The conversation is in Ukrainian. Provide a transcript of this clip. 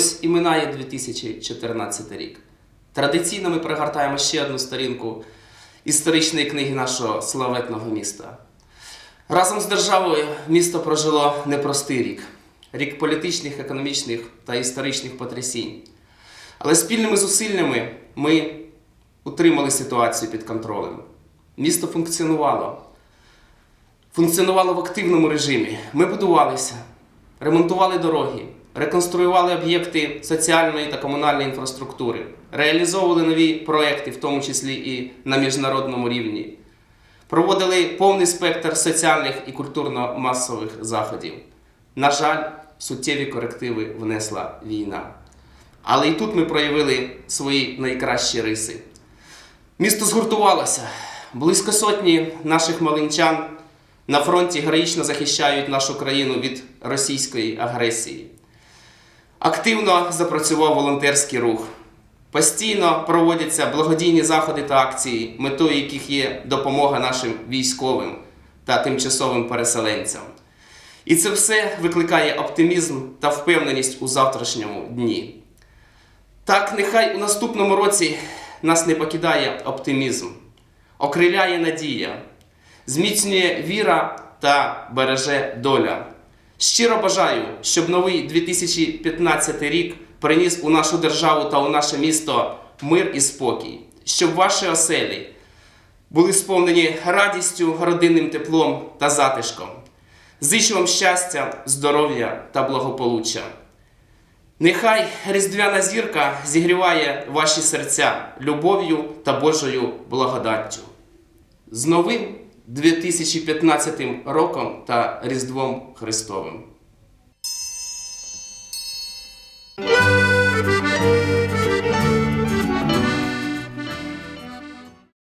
ось і минає 2014 рік. Традиційно ми пригортаємо ще одну сторінку історичної книги нашого славетного міста. Разом з державою місто прожило непростий рік рік політичних, економічних та історичних потрясінь. Але спільними зусиллями ми утримали ситуацію під контролем. Місто функціонувало. Функціонувало в активному режимі. Ми будувалися, ремонтували дороги, реконструювали об'єкти соціальної та комунальної інфраструктури, реалізовували нові проекти, в тому числі і на міжнародному рівні, проводили повний спектр соціальних і культурно-масових заходів. На жаль, суттєві корективи внесла війна. Але і тут ми проявили свої найкращі риси. Місто згуртувалося. Близько сотні наших малинчан на фронті героїчно захищають нашу країну від російської агресії. Активно запрацював волонтерський рух. Постійно проводяться благодійні заходи та акції, метою яких є допомога нашим військовим та тимчасовим переселенцям. І це все викликає оптимізм та впевненість у завтрашньому дні. Так, нехай у наступному році нас не покидає оптимізм, окриляє надія, зміцнює віра та береже доля. Щиро бажаю, щоб новий 2015 рік приніс у нашу державу та у наше місто мир і спокій, щоб ваші оселі були сповнені радістю, родинним теплом та затишком. Зичу вам щастя, здоров'я та благополуччя. Нехай різдвяна зірка зігріває ваші серця любов'ю та Божою благодаттю. З новим 2015 роком та Різдвом Христовим!